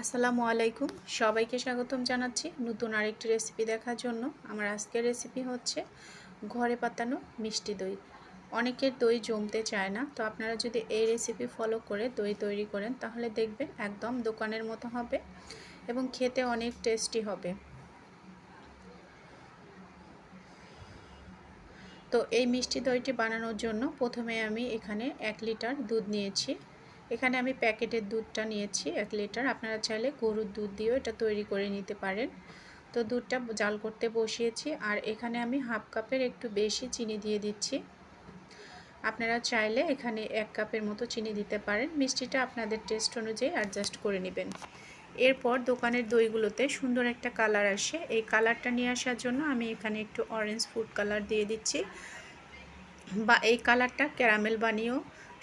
আসসালামু আলাইকুম। সবাইকে স্বাগতম জানাচ্ছি নতুন আরেকটি রেসিপি দেখার জন্য। আমার আজকের রেসিপি হচ্ছে ঘরে পাতানো মিষ্টি দই। অনেকের দই জমতে চায় না, তো আপনারা যদি এই রেসিপি ফলো করে দই তৈরি করেন, তাহলে দেখবেন একদম দোকানের মতো হবে এবং খেতে অনেক টেস্টি হবে। তো এই মিষ্টি দইটি বানানোর জন্য প্রথমে আমি এখানে এক লিটার দুধ নিয়েছি। এখানে আমি প্যাকেটের দুধটা নিয়েছি, এক লিটার। আপনারা চাইলে গরুর দুধ দিয়েও এটা তৈরি করে নিতে পারেন। তো দুধটা জাল করতে বসিয়েছি, আর এখানে আমি হাফ কাপের একটু বেশি চিনি দিয়ে দিচ্ছি। আপনারা চাইলে এখানে এক কাপের মতো চিনি দিতে পারেন। মিষ্টিটা আপনাদের টেস্ট অনুযায়ী অ্যাডজাস্ট করে নেবেন। এরপর দোকানের দইগুলোতে সুন্দর একটা কালার আসে। এই কালারটা নিয়ে আসার জন্য আমি এখানে একটু অরেঞ্জ ফুড কালার দিয়ে দিচ্ছি। বা এই কালারটা ক্যারামেল বানিয়েও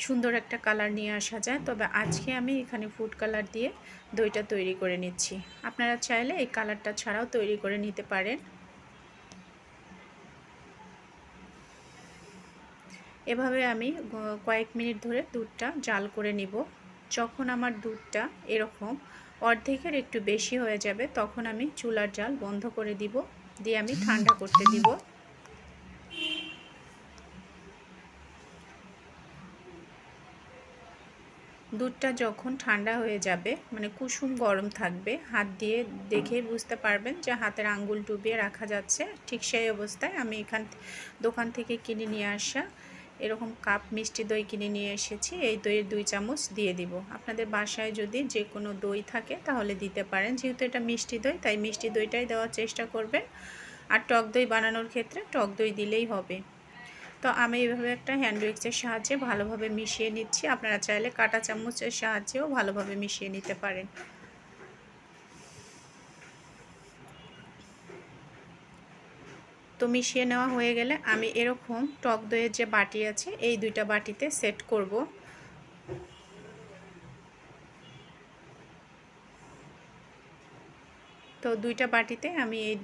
সুন্দর একটা কালার নিয়ে আসা যায়। তবে আজকে আমি এখানে ফুড কালার দিয়ে দইটা তৈরি করে নিচ্ছি। আপনারা চাইলে এই কালারটা ছাড়াও তৈরি করে নিতে পারেন। এভাবে আমি কয়েক মিনিট ধরে দুধটা জাল করে নিব। যখন আমার দুধটা এরকম অর্ধেকের একটু বেশি হয়ে যাবে, তখন আমি চুলার জাল বন্ধ করে দিব। দিয়ে আমি ঠান্ডা করতে দিব। দুধটা যখন ঠান্ডা হয়ে যাবে মানে কুসুম গরম থাকবে, হাত দিয়ে দেখে বুঝতে পারবেন যে হাতের আঙ্গুল ডুবিয়ে রাখা যাচ্ছে। ঠিক সেই অবস্থায় আমি এখান দোকান থেকে কিনে নিয়ে আসা এরকম কাপ, মিষ্টি দই কিনে নিয়ে এসেছি। এই দইয়ের দুই চামচ দিয়ে দিব। আপনাদের বাসায় যদি যে কোনো দই থাকে তাহলে দিতে পারেন। যেহেতু এটা মিষ্টি দই, তাই মিষ্টি দইটাই দেওয়ার চেষ্টা করবেন। আর টক দই বানানোর ক্ষেত্রে টক দই দিলেই হবে। তো আমি এইভাবে একটা হ্যান্ড উইক্সের সাহায্যে ভালোভাবে মিশিয়ে নিচ্ছি। আপনারা চাইলে কাটা চামচের সাহায্যেও ভালোভাবে মিশিয়ে নিতে পারেন। তো মিশিয়ে নেওয়া হয়ে গেলে আমি এরকম টক দইয়ের যে বাটি আছে, এই দুইটা বাটিতে সেট করব। তো দুইটা বাটিতে আমি এই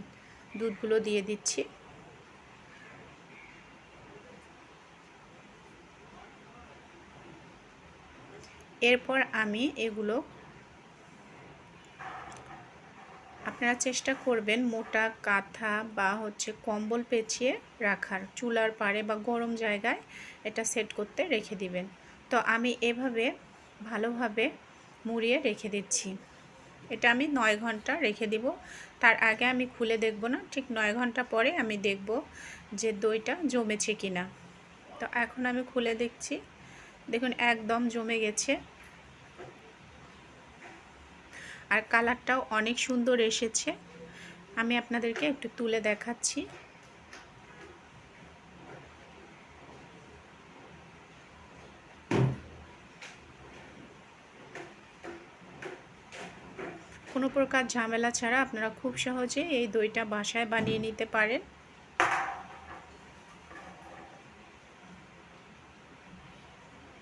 দুধগুলো দিয়ে দিচ্ছি। এরপর আমি এগুলো আপনারা চেষ্টা করবেন মোটা কাঁথা বা হচ্ছে কম্বল পেঁচিয়ে রাখার, চুলার পাড়ে বা গরম জায়গায় এটা সেট করতে রেখে দিবেন। তো আমি এভাবে ভালোভাবে মুড়িয়ে রেখে দিচ্ছি। এটা আমি নয় ঘণ্টা রেখে দিব। তার আগে আমি খুলে দেখব না, ঠিক নয় ঘণ্টা পরে আমি দেখব যে দইটা জমেছে কিনা। তো এখন আমি খুলে দেখছি। একদম জমে গেছে। আর কালারটাও অনেক সুন্দর এসেছে। আমি আপনাদেরকে একটু তুলে দেখাচ্ছি। কোনো প্রকার ঝামেলা ছাড়া আপনারা খুব সহজে এই দইটা বাসায় বানিয়ে নিতে পারেন।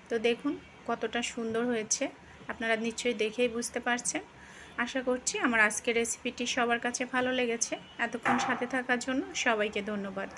তো দেখুন কতটা সুন্দর হয়েছে। আপনারা নিশ্চয়ই দেখেই বুঝতে পারছেন। আশা করছি আমার আজকের রেসিপিটি সবার কাছে ভালো লেগেছে। এতক্ষণ সাথে থাকার জন্য সবাইকে ধন্যবাদ।